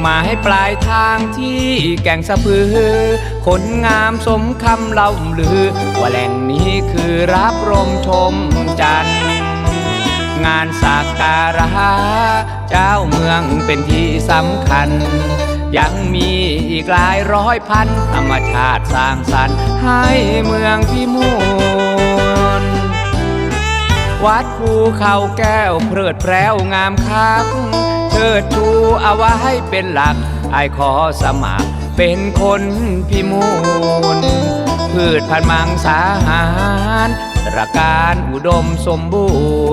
หมายปลายทางที่แก่งสะพือ คนงามสมคำเล่าลือ ว่าแหล่งนี้คือรับรมชมจันทร์งานสักการะเจ้าเมืองเป็นที่สำคัญ ยังมีอีกหลายร้อยพันธรรมชาติสร้างสรรค์ให้เมืองพิมูลวัดภูเขาแก้วเพลิดเพล้วงามคัก เชิดชูเอาไว้เป็นหลักไอขอสมัครเป็นคนพิมูลพืชพันมังสาหารตระการอุดมสมบู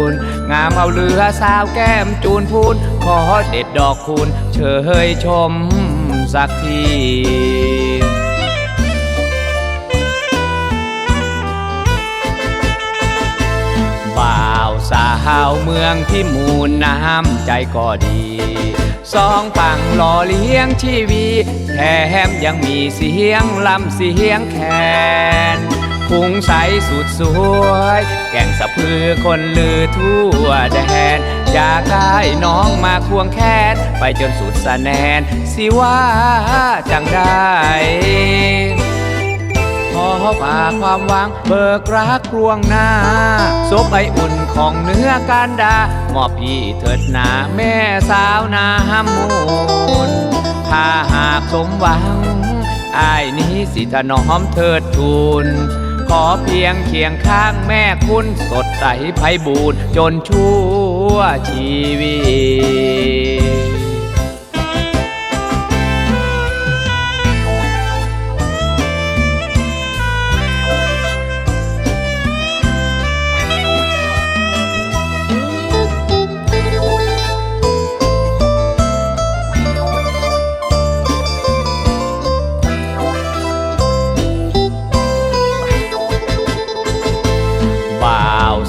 รณ์ งามเอาเรือสาวแก้มจูนพูน ขอเด็ดดอกคูณเชยชมสักทีาวสาวเมืองพิมูลน้ำใจก็ดี สองฝั่งหล่อเลี้ยงชีวีแถมยังมีเสียงลำเสียงแคนคุงใสสุดสวย แก่งสะพือคนลือทั่วแดน อยากได้น้องมาควงแขนไปจนสุดสะแนน สิว่าจังได้ อฝากความหวังเบิกรักกลวงหน้าซบไออุ่นของเนื้อการดามอบพี่เถิดหนาแม่สาวนามูลถ้าหากสมหวังอายนี้สิถนอมเถิดทูลขอเพียงเคียงข้างแม่คุณสดใสไพบูรณ์จนชั่วชีวิต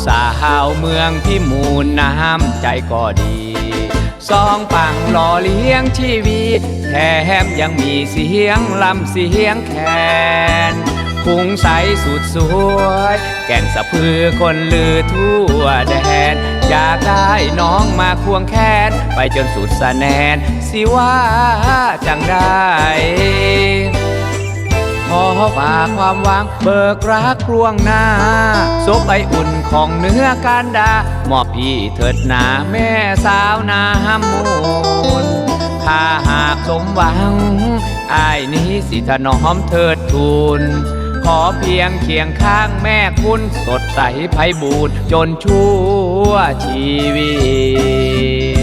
สาวเมืองพิมูลน้ำใจก็ดีสองปังหล่อเลี้ยงชีวีแถมยังมีเสียงลำเสียงแคนคุงใสสุดสวย แก่งสะพือคนลือทั่วแดน อยากได้น้องมาควงแขน ไปจนสุดสะแนน สิว่าจังได้ขอฝากความหวังเบิกรักกลวงหน้า ซบไออุ่นของเนื้อการดามอบพี่เถิดหนาแม่สาวนามูลถ้าหากสมหวังอายนี้สิถนอมเถิดทูลขอเพียงเคียงข้างแม่คุณสดใสไพบูรจนชั่วชีวิต